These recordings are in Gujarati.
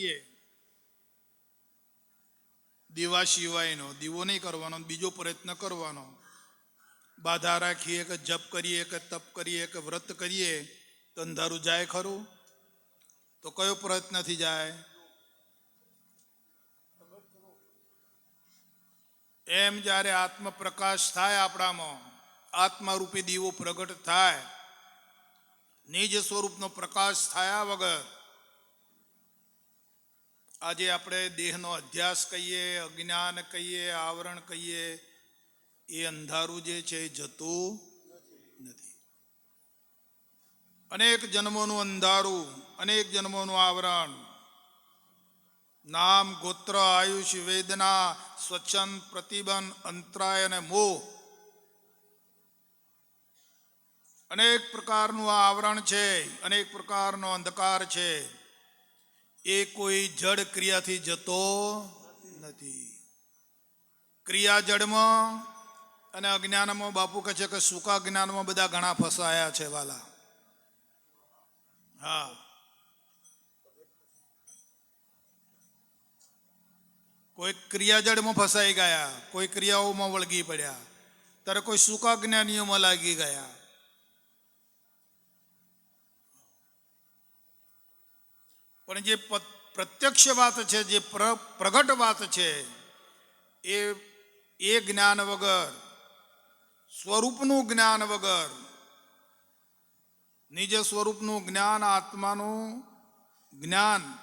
કરીએ. દીવા સિવાયનો દીવો નહીં કરવાનો બીજો પ્રયત્ન કરવાનો. બાધા રાખીએ કે જપ કરીએ કે તપ કરીએ કે વ્રત કરીએ, તો અંધારું જાય ખરું? તો કયો પ્રયત્નથી જાય? એમ જ્યારે આત્મ પ્રકાશ થાય આપણામાં, આત્મારૂપી દીવો પ્રગટ થાય, નિજ સ્વરૂપનો પ્રકાશ થયા વગર આજે આપણે દેહનો અધ્યાસ કહીએ, અજ્ઞાન કહીએ, આવરણ કહીએ, એ અંધારું જે છે એ જતું નથી. અનેક જન્મોનું અંધારું, અનેક જન્મોનું આવરણ. નામ ગોત્ર, આયુષ, વેદના, સ્વચ્છંદ, પ્રતિબંધ, અંતરાય અને મોહ. અનેક પ્રકારનું આવરણ છે, અનેક પ્રકારનો અંધકાર છે. એ કોઈ જડ ક્રિયાથી જતો નથી. ક્રિયા જડમાં અને અજ્ઞાનમાં બાપુ કહે છે કે સૂકા જ્ઞાનમાં બધા ઘણા ફસાયા છે વાલા. હા. કોઈ ક્રિયા જડમાં ફસાઈ ગયા, કોઈ ક્રિયાઓમાં વળગી પડ્યા, ત્યારે કોઈ સૂકા જ્ઞાનીઓમાં લાગી ગયા. પણ જે પ્રત્યક્ષ વાત છે જે પ્ર- પ્રગટ વાત છે એ એ જ્ઞાન વગર સ્વરૂપનું જ્ઞાન વગર નિજ સ્વરૂપનું જ્ઞાન આત્માનું જ્ઞાન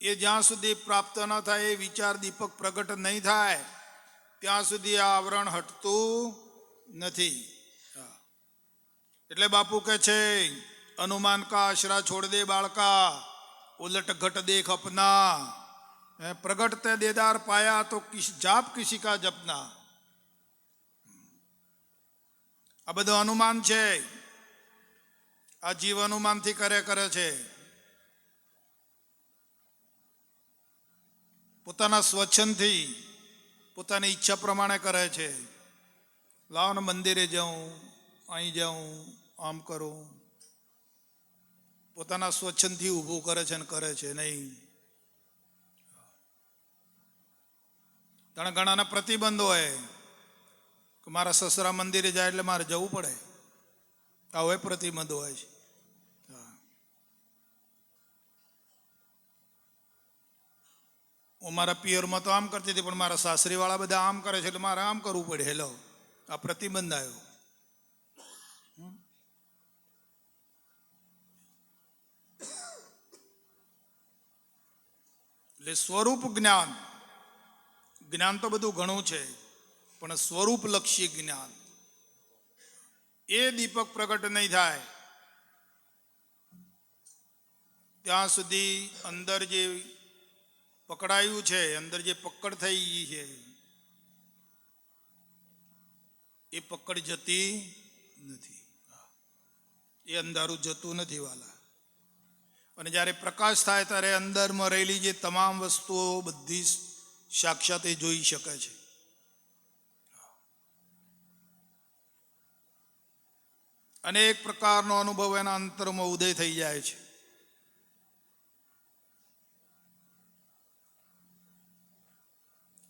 એ જ્યાં સુધી પ્રાપ્ત ન થાય એ વિચાર દીપક પ્રગટ નહીં થાય ત્યાં સુધી આ આવરણ હટતું નથી. એટલે બાપુ કહે છે અનુમાન કા આશરા છોડ દે બાળકા ઉલટ घट देख अपना પ્રગટ તે દેદાર પાયા તો કિસ જાપ કિસી કા જપના. આ બધું અનુમાન છે. આ જીવ અનુમાનથી કરે કરે છે. પોતાના સ્વચ્છંદથી પોતાની ઈચ્છા પ્રમાણે કરે છે. લાવો મંદિરે જાઉં, અહીં જાઉં, આમ કરું. પોતાના સ્વચ્છંદથી ઊભું કરે છે અને કરે છે, નહીં. ઘણા ઘણાના પ્રતિબંધ હોય કે મારા સસરા મંદિરે જાય એટલે મારે જવું પડે. આવો પ્રતિબંધ હોય છે. હું મારા પિયરમાં તો આમ કરતી હતી, પણ મારા સાસરીવાળા બધા આમ કરે છે એટલે મારે આમ કરવું પડે. હેલો, આ પ્રતિબંધ આવ્યો. એટલે સ્વરૂપ જ્ઞાન. જ્ઞાન તો બધું ઘણું છે, પણ સ્વરૂપ લક્ષી જ્ઞાન. એ દીપક પ્રગટ નહીં થાય. ત્યાં સુધી અંદર જે પકડાયું છે, અંદર જે પકડ થઈ ગઈ છે, એ પકડ જતી નથી. એ અંધારું જતું નથી વાલા. અને જ્યારે પ્રકાશ થાય ત્યારે અંદરમાં રહેલી જે તમામ વસ્તુઓ બધી સાક્ષાત જોઈ શકે છે. અનેક પ્રકારનો અનુભવ એના અંતરમાં ઉદય થઈ જાય છે.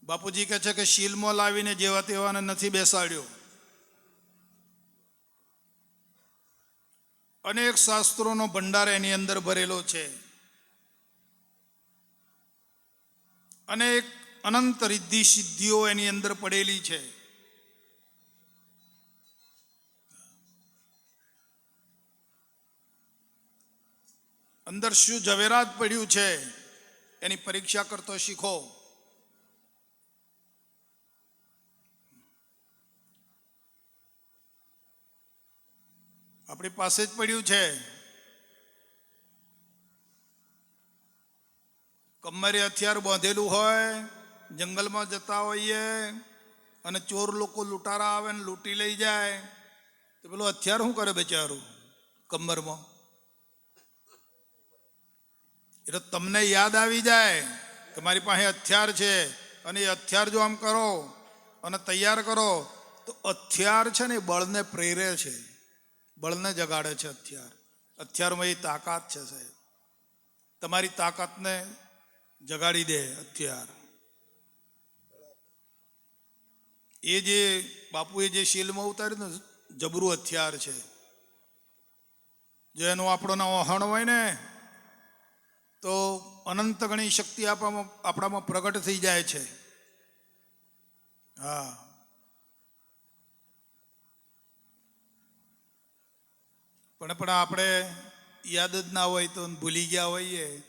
બાપુજી કહે છે કે શીલમાં લાવીને જેવા તેવાને નથી બેસાડ્યો. અનેક શાસ્ત્રોનો ભંડાર એની અંદર ભરેલો છે. અનેક અનંત રિદ્ધિ સિદ્ધિઓ એની અંદર પડેલી છે. અંદર શું ઝવેરાત પડ્યું છે? એની પરીક્ષા કરતો શીખો. આપણી પાસે જ પડ્યું છે. કમરે હથિયાર બાંધેલું હોય, જંગલમાં જતા હોઈએ અને ચોર લોકો લૂંટારા આવે ને લૂંટી લઈ જાય, તો પેલું હથિયાર શું કરે બેચારું કમરમાં? એટલે તમને યાદ આવી જાય કે મારી પાસે હથિયાર છે અને એ હથિયાર જો આમ કરો અને તૈયાર કરો, તો હથિયાર છે ને એ બળને પ્રેરે છે. બળને જગાડે છે હથિયાર હથિયારમાં એ તાકાત છે સાહેબ. તમારી તાકાતને જગાડી દે હથિયાર એ જે બાપુએ જે શીલમાં ઉતાર્યું ને જબરું હથિયાર છે. જો એનું આપણને વહણ હોય ને, તો અનંત ગણી શક્તિ આપણામાં આપણામાં પ્રગટ થઈ જાય છે. હા. પણ પણ આપણે યાદ જ ના હોય તો ભૂલી ગયા હોઈએ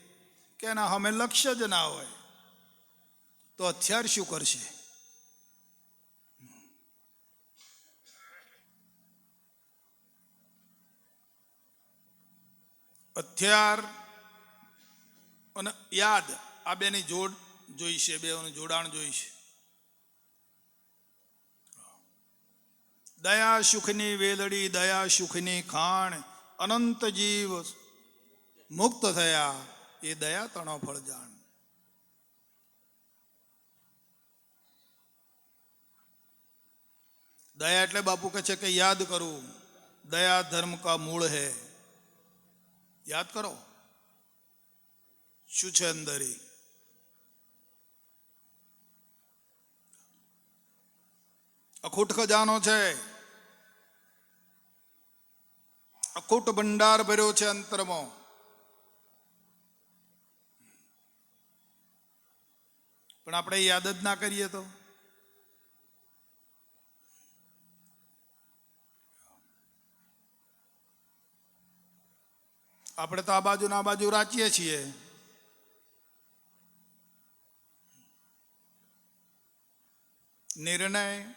કે ના અમે લક્ષ્ય જ ના હોય. તો હથિયાર શું કરશે? હથિયાર અને યાદ આ બેની જોડ જોઈશે બેનું જોડાણ જોઈશે દયા સુખની વેલડી, દયા સુખની ખાણ, અનંત જીવ મુક્ત થયા, એ દયા તણો ફળ જાણ. દયા એટલે બાપુ કહે છે કે યાદ કરું, દયા ધર્મ કા મૂળ હે. યાદ કરો. શું છે અંદરી અખૂટ ખજાનો છે. અખૂટ ભંડાર ભર્યો છે અંતરમાં. પણ આપણે યાદ જ ના કરીએ તો. આપણે તો આ બાજુ ના બાજુ રાચીએ છીએ. નિર્ણય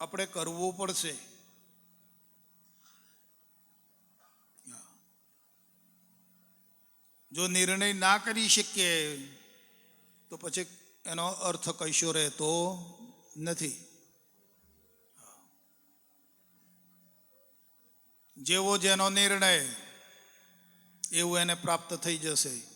આપણે કરવો પડશે. જો નિર્ણય ના કરી શકીએ, તો પછી એનો અર્થ કશો રહેતો નથી. જેવો જેનો નિર્ણય, એવું એને પ્રાપ્ત થઈ જશે.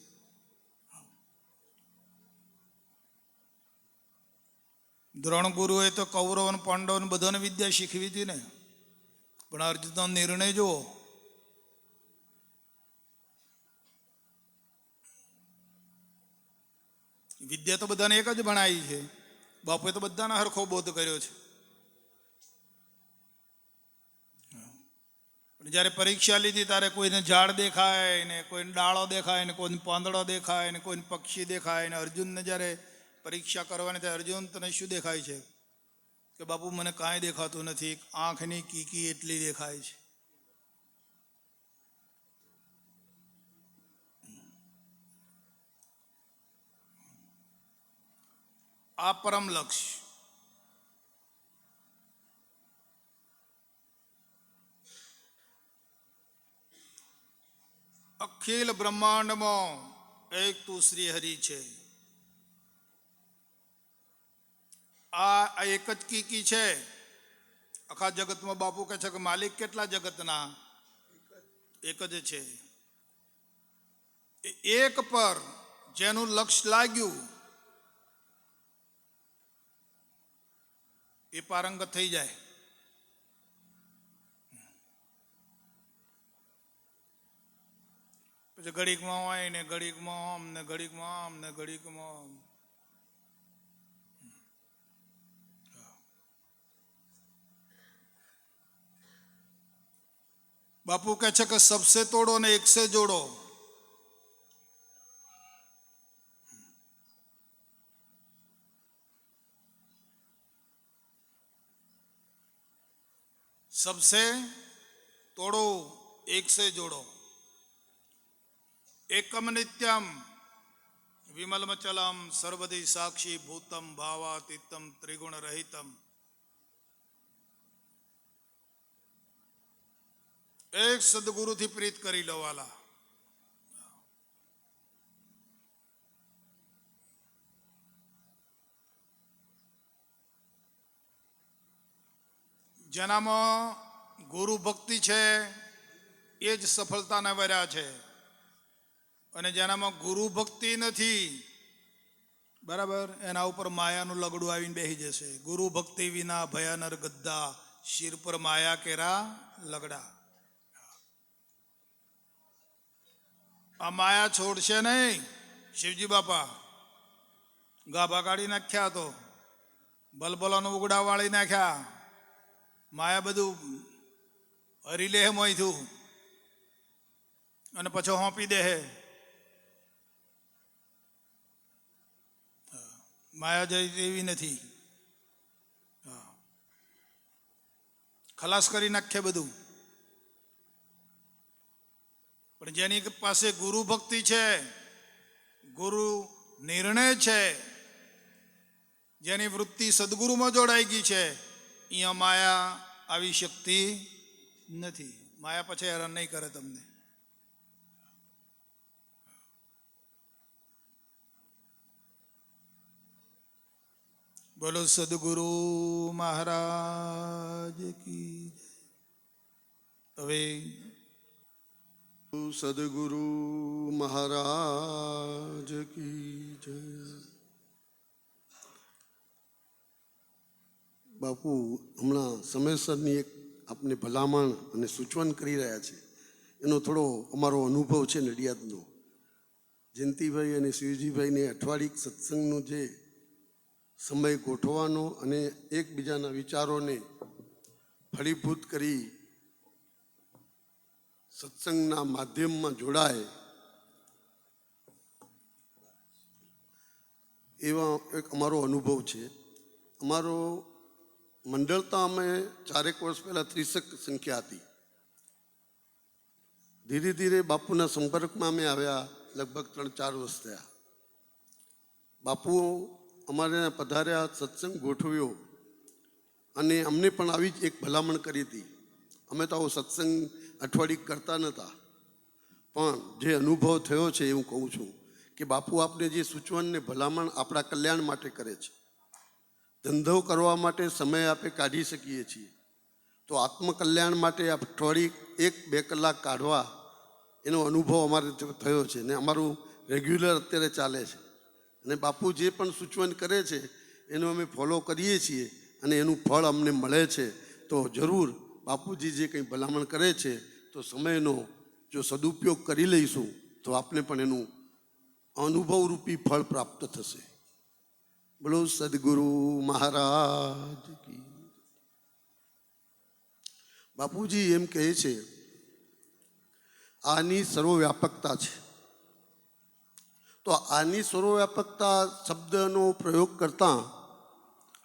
દ્રોણ ગુરુએ તો કૌરવ અને પાંડવ બધાને વિદ્યા શીખવી હતી ને. પણ અર્જુનનો નિર્ણય જુઓ. વિદ્યા તો બધાને એક જ ભણાવી છે. બાપુએ તો બધાને હરખો બોધ કર્યો છે. જ્યારે પરીક્ષા લીધી ત્યારે કોઈને ઝાડ દેખાય ને કોઈને ડાળો દેખાય ને કોઈને પાંદડો દેખાય ને કોઈને પક્ષી દેખાય ને અર્જુનને જ્યારે પરીક્ષા કરવાની ત્યારે અર્જુન તને શું દેખાય છે? કે બાપુ, મને કાંઈ દેખાતું નથી. આંખની કીકી એટલી દેખાય છે. આ પરમ લક્ષ્ય અખિલ બ્રહ્માંડમાં એક તું શ્રી હરિ છે. આ એક જ કીકી છે. આખા જગતમાં બાપુ કહે છે કે માલિક કેટલા જગતના? એક જ છે. એક પર જેનું લક્ષ્ય લાગ્યું એ પારંગત થઈ જાય. પછી ઘડીકમાં હોય ને ઘડીકમાં આમ ને ઘડીકમાં આમ ને ઘડીકમાં આમ. બાપુ કહે છે કે સબસે તોડો ને એક સે જોડો. सबसे तोड़ो एक से जोड़ो एकम नित्यम विमलमचलम सर्वदि साक्षी भूतम भावातीतम त्रिगुण रहितम એક સદગુરુથી પ્રીત કરી લો જેનામાં ગુરુ ભક્તિ છે, એ જ સફળતાના વર્યા છે. અને જેનામાં ગુરુ ભક્તિ નથી, બરાબર, એના ઉપર માયાનું લગડું આવીને બેસી જશે. ગુરુ ભક્તિ વિના ભયાનર ગદ્દા શિર પર માયા કેરા લગડા. આ માયા છોડશે નહીં, શિવજી બાપા. ગાભા કાઢી નાખ્યા તો, બલબલાનું ઉગડા વાળી નાખ્યા. માયા બધું હરી લે મોયથું અને પછી હોંપી દે હે. માયા જઈ એવી નથી. ખલાસ કરી નાખે બધું. પણ જેની પાસે ગુરુ ભક્તિ છે, ગુરુ નિર્ણય છે, જેની વૃત્તિ સદગુરુમાં જોડાઈ ગઈ છે અહીંયા માયા આવી શક્તિ નથી. માયા પછી હેરાન નહીં કરે તમને. બોલો, સદગુરુ મહારાજ કી હવે સદગુરુ મહારાજ કી જય. બાપુ, હમણાં સમયસરની એક આપને ભલામણ અને સૂચવન કરી રહ્યા છે. એનો થોડો અમારો અનુભવ છે નડિયાદનો. જયંતિભાઈ અને શિવજીભાઈને અઠવાડિક સત્સંગનો જે સમય ગોઠવવાનો અને એકબીજાના વિચારોને ફળીભૂત કરી સત્સંગના માધ્યમમાં જોડાય એવા એક અમારો અનુભવ છે. અમારો મંડળતા અમે ચારેક વર્ષ પહેલાં ત્રીસક સંખ્યા હતી. ધીરે ધીરે બાપુના સંપર્કમાં અમે આવ્યા, લગભગ ત્રણ ચાર વર્ષ થયા. બાપુ અમારે પધાર્યા, સત્સંગ ગોઠવ્યો અને અમને પણ આવી જ એક ભલામણ કરી હતી. અમે તો આવો સત્સંગ અઠવાડિક કરતા નહોતા પણ જે અનુભવ થયો છે એ હું કહું છું કે બાપુ આપને જે સૂચવણ ને ભલામણ આપણા કલ્યાણ માટે કરે છે. ધંધો કરવા માટે સમય આપણે કાઢી શકીએ છીએ. તો આત્મકલ્યાણ માટે અઠવાડિયે એક, બે કલાક કાઢવા એનો અનુભવ અમારે થયો છે ને અમારું રેગ્યુલર અત્યારે ચાલે છે. અને બાપુ જે પણ સૂચવન કરે છે એનું અમે ફોલો કરીએ છીએ અને એનું ફળ અમને મળે છે. તો જરૂર બાપુજી જે કંઈ ભલામણ કરે છે તો સમયનો જો સદુપયોગ કરી લઈશું તો આપને પણ એનું અનુભવરૂપી ફળ પ્રાપ્ત થશે. બોલો સદગુરુ મહારાજ બાપુજી એમ કહે છે, આની સર્વવ્યાપકતા છે. તો આની સર્વવ્યાપકતા શબ્દનો પ્રયોગ કરતાં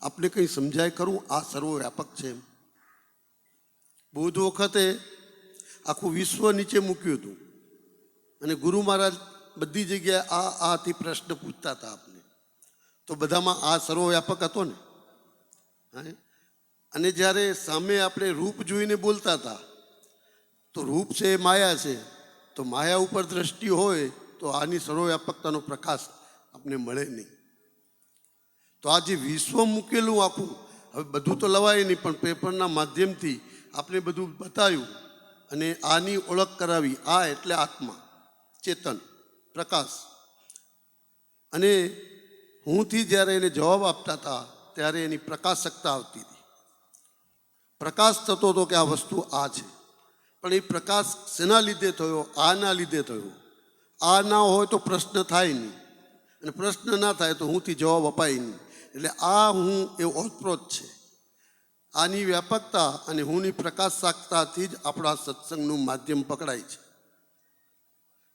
આપણે કંઈ સમજાય ખરું? આ સર્વવ્યાપક છે બૌદ્ધ વખતે આખું વિશ્વ નીચે મૂક્યું હતું. અને ગુરુ મહારાજ બધી જગ્યાએ આ આથી પ્રશ્ન પૂછતા હતા આપને. તો બધામાં આ સર્વવ્યાપક હતો ને? અને જ્યારે સામે આપણે રૂપ જોઈને બોલતા હતા, તો રૂપ છે એ માયા છે. તો માયા ઉપર દ્રષ્ટિ હોય, તો આની સર્વવ્યાપકતાનો પ્રકાશ આપને મળે નહીં. તો આ જે વિશ્વ મૂકેલું આખું હવે બધું તો લવાય નહીં, પણ પેપરના માધ્યમથી આપણે બધું બતાવ્યું અને આની ઓળખ કરાવી. આ એટલે આત્મા, ચેતન, પ્રકાશ. અને હુંથી જ્યારે એને જવાબ આપતા હતા, ત્યારે એની પ્રકાશકતા આવતી હતી. પ્રકાશ થતો હતો કે આ વસ્તુ આ છે. પણ એ પ્રકાશ શેના લીધે થયો? આના લીધે થયો. આ ના હોય તો પ્રશ્ન થાય નહીં. અને પ્રશ્ન ના થાય તો હુંથી જવાબ અપાય નહીં. એટલે આ હું એ ઓતપ્રોત છે. આની વ્યાપકતા અને હુંની પ્રકાશકતાથી જ આપણા સત્સંગનું માધ્યમ પકડાય છે.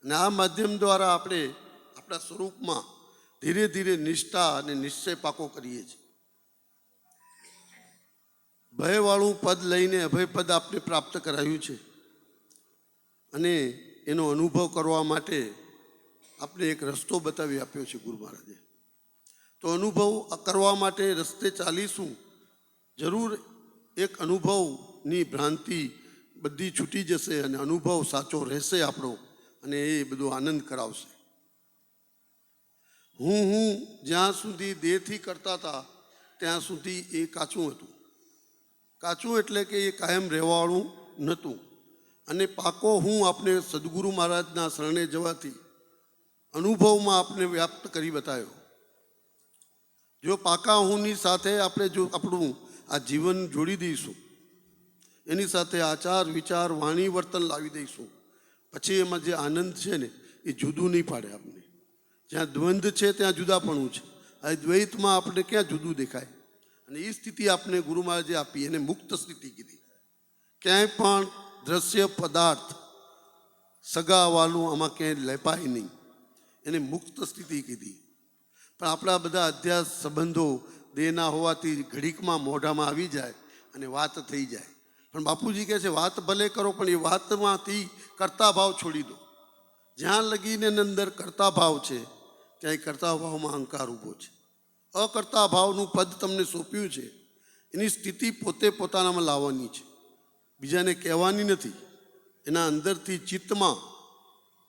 અને આ માધ્યમ દ્વારા આપણે આપણા સ્વરૂપમાં ધીરે ધીરે નિષ્ઠા અને નિશ્ચય પાકો કરીએ છીએ. ભયવાળું પદ લઈને અભય પદ આપને પ્રાપ્ત કરાયું છે. અને એનો અનુભવ કરવા માટે આપણે એક રસ્તો બતાવી આપ્યો છે ગુરુ મહારાજે. તો અનુભવ કરવા માટે રસ્તે ચાલીશું. જરૂર એક અનુભવની ભ્રાંતિ બધી છૂટી જશે અને અનુભવ સાચો રહેશે આપણો અને એ બધો આનંદ કરાવશે. હું હું જ્યાં સુધી દેહથી કરતા હતા, ત્યાં સુધી એ કાચું હતું. કાચું એટલે કે એ કાયમ રહેવાવાળું નહોતું. અને પાકો હું આપને સદગુરુ મહારાજના શરણે જવાથી અનુભવમાં આપને વ્યાપ્ત કરી બતાવ્યો જો પાકા હુંની સાથે આપણે જો આપણું આ જીવન જોડી દઈશું, એની સાથે આચાર, વિચાર, વાણી, વર્તન લાવી દઈશું, પછી એમાં જે આનંદ છે ને, એ જુદું નહીં પાડે આપણને જ્યાં દ્વંદ્વ છે, ત્યાં જુદાપણું છે. આ દ્વૈતમાં આપણે ક્યાં જુદું દેખાય? અને એ સ્થિતિ આપણે ગુરુ મહારાજે આપી, એને મુક્ત સ્થિતિ કીધી. ક્યાંય પણ દ્રશ્ય પદાર્થ સગાવાલું આમાં ક્યાંય લેપાય નહીં. એને મુક્ત સ્થિતિ કીધી. પણ આપણા બધા અધ્યાસ સંબંધો દેહના હોવાથી ઘડીકમાં મોઢામાં આવી જાય અને વાત થઈ જાય. પણ બાપુજી કહે છે, વાત ભલે કરો, પણ એ વાતમાંથી કરતા ભાવ છોડી દો. જ્યાં લગીને અંદર કરતા ભાવ છે એ કરતા ભાવમાં અહંકાર ઊભો છે. અકર્તા ભાવનું પદ તમને સોંપ્યું છે. એની સ્થિતિ પોતે પોતાનામાં લાવવાની છે. બીજાને કહેવાની નથી. એના અંદરથી ચિત્તમાં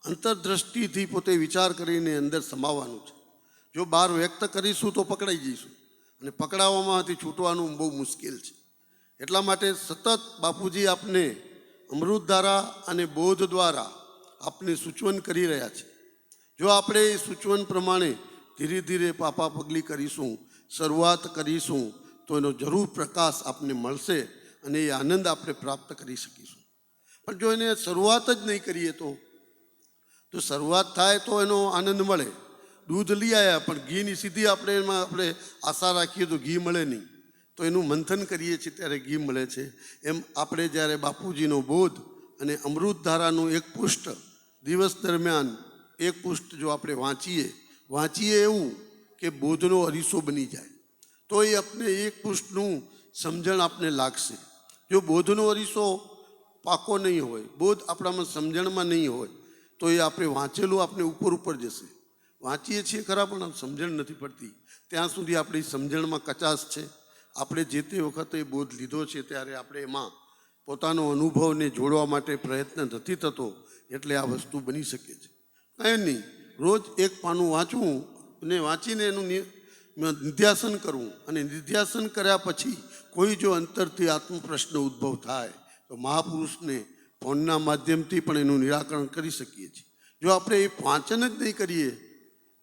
અંતરદ્રષ્ટિથી પોતે વિચાર કરીને અંદર સમાવવાનું છે. જો બહાર વ્યક્ત કરીશું તો પકડાઈ જઈશું. અને પકડાવવામાંથી છૂટવાનું બહુ મુશ્કેલ છે. એટલા માટે સતત બાપુજી આપને અમૃતધારા અને બોધ દ્વારા આપને સૂચવન કરી રહ્યા છે. જો આપણે એ સૂચવન પ્રમાણે ધીરે ધીરે પાપા પગલી કરીશું, શરૂઆત કરીશું, તો એનો જરૂર પ્રકાશ આપને મળશે અને એ આનંદ આપણે પ્રાપ્ત કરી શકીશું. પણ જો એને શરૂઆત જ નહીં કરીએ તો તો શરૂઆત થાય તો એનો આનંદ મળે. દૂધ લઈ આવ્યા પણ ઘીની સીધી આપણે એમાં આપણે આશા રાખીએ તો ઘી મળે નહીં. તો એનું મંથન કરીએ છીએ ત્યારે ઘી મળે છે. એમ આપણે જ્યારે બાપુજીનો બોધ અને અમૃતધારાનું એક પુષ્ટ દિવસ દરમિયાન એક પુષ્ટ જો આપણે વાંચીએ વાંચીએ એવું કે બોધનો અરીસો બની જાય. તો એ આપણે એક પુષ્ટનું સમજણ આપને લાગશે. જો બોધનો અરીસો પાકો નહીં હોય, બોધ આપણામાં સમજણમાં નહીં હોય, તો એ આપણે વાંચેલું આપણે ઉપર ઉપર જશે. વાંચીએ છીએ ખરા, પણ સમજણ નથી પડતી. ત્યાં સુધી આપણી સમજણમાં કચાશ છે. આપણે જે તે વખતે બોધ લીધો છે, ત્યારે આપણે એમાં પોતાનો અનુભવને જોડવા માટે પ્રયત્ન નથી થતો, એટલે આ વસ્તુ બની શકે છે. કાંઈ નહીં. રોજ એક પાનું વાંચવું અને વાંચીને એનું નિધ્યાસન કરવું. અને નિધ્યાસન કર્યા પછી કોઈ જો અંતરથી આત્મપ્રશ્ન ઉદ્ભવ થાય, તો મહાપુરુષને ફોનના માધ્યમથી પણ એનું નિરાકરણ કરી શકીએ છીએ. જો આપણે એ વાંચન જ નહીં કરીએ,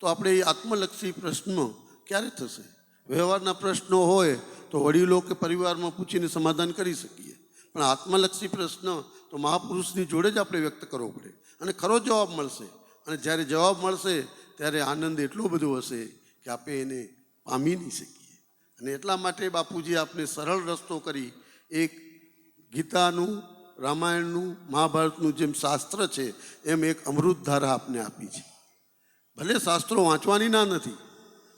તો આપણે એ આત્મલક્ષી પ્રશ્ન ક્યારે થશે? વ્યવહારના પ્રશ્નો હોય, તો વડીલો કે પરિવારમાં પૂછીને સમાધાન કરી શકીએ. પણ આત્મલક્ષી પ્રશ્ન તો મહાપુરુષની જોડે જ આપણે વ્યક્ત કરવો પડે. અને ખરો જવાબ મળશે. અને જ્યારે જવાબ મળશે, ત્યારે આનંદ એટલો બધો હશે કે આપણે એને પામી નહીં શકીએ. અને એટલા માટે બાપુજી આપને સરળ રસ્તો કરી એક ગીતાનું, રામાયણનું, મહાભારતનું જેમ શાસ્ત્ર છે, એમ એક અમૃતધારા આપને આપી છે. ભલે શાસ્ત્રો વાંચવાની ના નથી,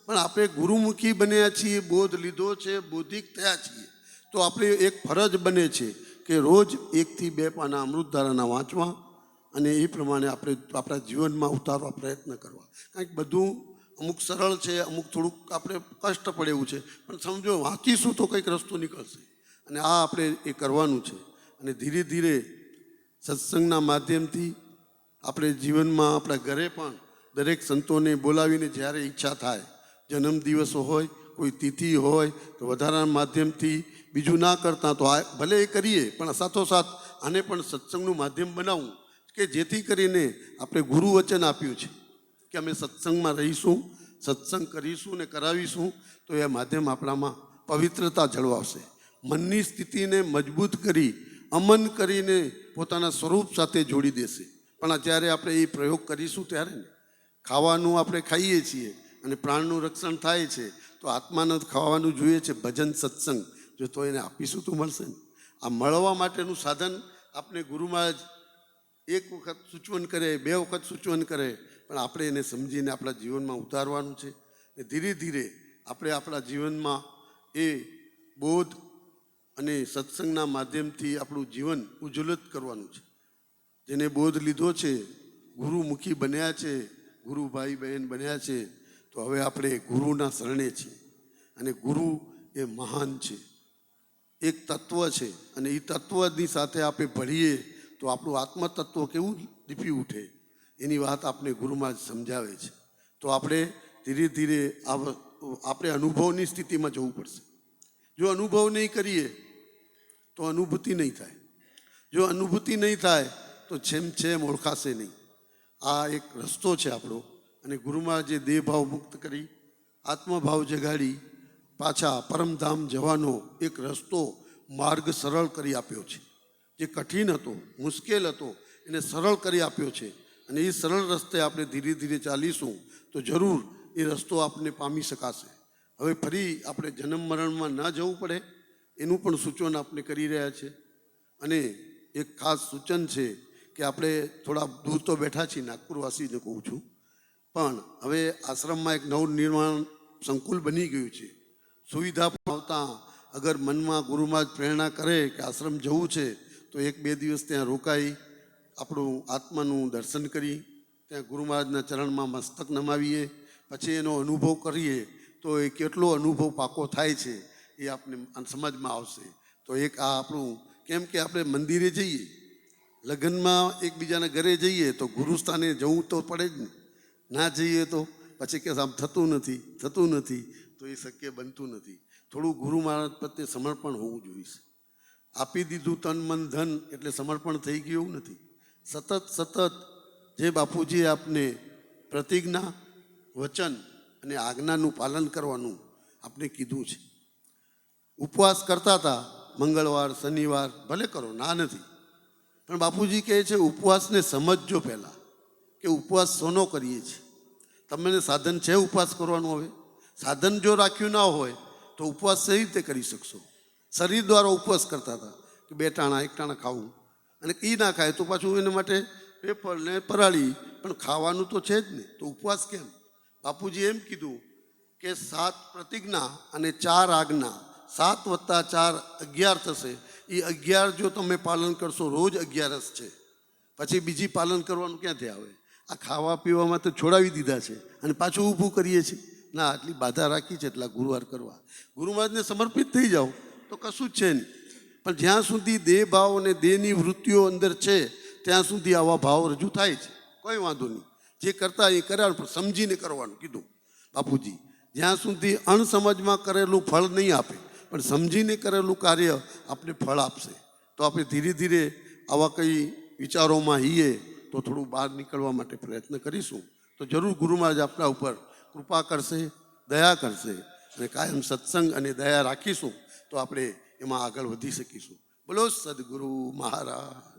પણ આપણે ગુરુમુખી બન્યા છીએ, બોધ લીધો છે, બૌદ્ધિક થયા છીએ, તો આપણે એક ફરજ બને છે કે રોજ એકથી બે પાના અમૃતધારાના વાંચવા અને એ પ્રમાણે આપણે આપણા જીવનમાં ઉતારવા પ્રયત્ન કરવા. કારણ કે બધું અમુક સરળ છે, અમુક થોડુંક આપણે કષ્ટ પડે એવું છે, પણ સમજો વાંચીશું તો કંઈક રસ્તો નીકળશે. અને આ આપણે એ કરવાનું છે. અને ધીરે ધીરે સત્સંગના માધ્યમથી આપણે જીવનમાં આપણા ઘરે પણ દરેક સંતોને બોલાવીને જ્યારે ઈચ્છા થાય જન્મદિવસ હોય, કોઈ તિથિ હોય, તો વધારાના માધ્યમથી બીજું ના કરતા તો આ ભલે એ કરીએ, પણ સાથોસાથ આને પણ સત્સંગનું માધ્યમ બનાવવું. કે જેથી કરીને આપણે ગુરુ વચન આપ્યું છે કે અમે સત્સંગમાં રહીશું, સત્સંગ કરીશું ને કરાવીશું, તો એ માધ્યમ આપણામાં પવિત્રતા જળવાશે મનની સ્થિતિને મજબૂત કરી, અમન કરીને પોતાના સ્વરૂપ સાથે જોડી દેશે. પણ જ્યારે આપણે એ પ્રયોગ કરીશું ત્યારે ને, ખાવાનું આપણે ખાઈએ છીએ અને પ્રાણનું રક્ષણ થાય છે, તો આત્માને ખાવાનું જોઈએ છે ભજન સત્સંગ. જો તો એને આપીશું તો મળશે ને. આ મળવા માટેનું સાધન આપણે ગુરુ મહારાજ એક વખત સૂચવન કરે, બે વખત સૂચવન કરે, પણ આપણે એને સમજીને આપણા જીવનમાં ઉતારવાનું છે ને ધીરે ધીરે આપણે આપણા જીવનમાં એ બોધ અને સત્સંગના માધ્યમથી આપણું જીવન ઉજ્જવલિત કરવાનું છે. જેને બોધ લીધો છે ગુરુમુખી બન્યા છે, ગુરુ ભાઈ બહેન બન્યા છે, તો હવે આપણે ગુરુના શરણે છીએ અને ગુરુ એ મહાન છે. એક તત્વ છે અને એ તત્વની સાથે આપણે ભળીએ તો આપણું આત્મતત્વ કેવું દીપી ઉઠે? એની વાત આપણે ગુરુમાં જ સમજાવે છે. તો આપણે ધીરે ધીરે આપણે અનુભવની સ્થિતિમાં જવું પડશે. જો અનુભવ નહીં કરીએ, તો અનુભૂતિ નહીં થાય. જો અનુભૂતિ નહીં થાય, તો છેમ છેમ ઓળખાશે નહીં. આ એક રસ્તો છે આપણો. અને ગુરુમાં જે દેહભાવ મુક્ત કરી, આત્મભાવ જગાડી, પાછા પરમધામ જવાનો એક રસ્તો, માર્ગ સરળ કરી આપ્યો છે. જે કઠિન હતો, મુશ્કેલ હતો, એને સરળ કરી આપ્યો છે. અને એ સરળ રસ્તે આપણે ધીરે ધીરે ચાલીશું, તો જરૂર એ રસ્તો આપને પામી શકાશે. હવે ફરી આપણે જન્મ મરણમાં ન જવું પડે, એનું પણ સૂચન આપણે કરી રહ્યા છે. અને એક ખાસ સૂચન છે કે આપણે થોડા દૂર તો બેઠા છીએ, નાગપુરવાસીને કહું છું. પણ હવે આશ્રમમાં એક નવનિર્માણ સંકુલ બની ગયું છે. સુવિધા પણ આવતા, અગર મનમાં ગુરુમાં જ પ્રેરણા કરે કે આશ્રમ જવું છે તો એક બે દિવસ ત્યાં રોકાઈ, આપણું આત્માનું દર્શન કરી, ત્યાં ગુરુ મહારાજના ચરણમાં મસ્તક નમાવીએ, પછી એનો અનુભવ કરીએ, તો એ કેટલો અનુભવ પાકો થાય છે એ આપણે સમાજમાં આવશે. તો એક આ આપણું, કેમ કે આપણે મંદિરે જઈએ, લગ્નમાં એકબીજાના ઘરે જઈએ, તો ગુરુસ્થાને જવું તો પડે જ ને. ના જઈએ તો પછી કે આમ થતું નથી થતું નથી, તો એ શક્ય બનતું નથી. થોડું ગુરુ મહારાજ પ્રત્યે સમર્પણ હોવું જોઈએ. આપી દીધું તન મન ધન એટલે સમર્પણ થઈ ગયું નથી. સતત સતત જે બાપુજીએ આપને પ્રતિજ્ઞા, વચન અને આજ્ઞાનું પાલન કરવાનું આપણે કીધું છે. ઉપવાસ કરતા હતા, મંગળવાર, શનિવાર, ભલે કરો, ના નથી. પણ બાપુજી કહે છે, ઉપવાસને સમજજો પહેલાં કે ઉપવાસ સોનો કરીએ છીએ. તમને સાધન છે ઉપવાસ કરવાનું હવે? સાધન જો રાખ્યું ના હોય, તો ઉપવાસ સહી રીતે કરી શકશો. શરીર દ્વારા ઉપવાસ કરતા હતા કે બે ટાણા, એક ટાણા ખાવું. અને એ ના ખાય તો પાછું એના માટે પેપર ને પરાળી, પણ ખાવાનું તો છે જ ને. તો ઉપવાસ કેમ? બાપુજી એમ કીધું કે સાત પ્રતિજ્ઞા અને ચાર આજ્ઞા, સાત વત્તા ચાર અગિયાર થશે. એ અગિયાર જો તમે પાલન કરશો, રોજ અગિયારસ છે. પછી બીજી પાલન કરવાનું ક્યાંથી આવે? આ ખાવા પીવામાં તો છોડાવી દીધા છે અને પાછું ઊભું કરીએ છીએ. ના, આટલી બાધા રાખી છે, એટલા ગુરુવાર કરવા. ગુરુ મહારાજને સમર્પિત થઈ જાઓ. તો કશું જ છે નહીં. પણ જ્યાં સુધી દેહ ભાવ અને દેહની વૃત્તિઓ અંદર છે, ત્યાં સુધી આવા ભાવ રજૂ થાય છે. કોઈ વાંધો નહીં. જે કરતા એ કર્યા પણ સમજીને કરવાનું. કીધું. બાપુજી, જ્યાં સુધી અણસમજમાં કરેલું ફળ નહીં આપે, પણ સમજીને કરેલું કાર્ય આપણે ફળ આપશે. તો આપણે ધીરે ધીરે આવા કંઈ વિચારોમાં હઈએ તો થોડું બહાર નીકળવા માટે પ્રયત્ન કરીશું. તો જરૂર ગુરુ મહારાજ આપણા ઉપર કૃપા કરશે, દયા કરશે અને કાયમ સત્સંગ અને દયા રાખીશું. તો આપણે એમાં આગળ વધી શકીશું. બોલો સદગુરુ મહારાજ.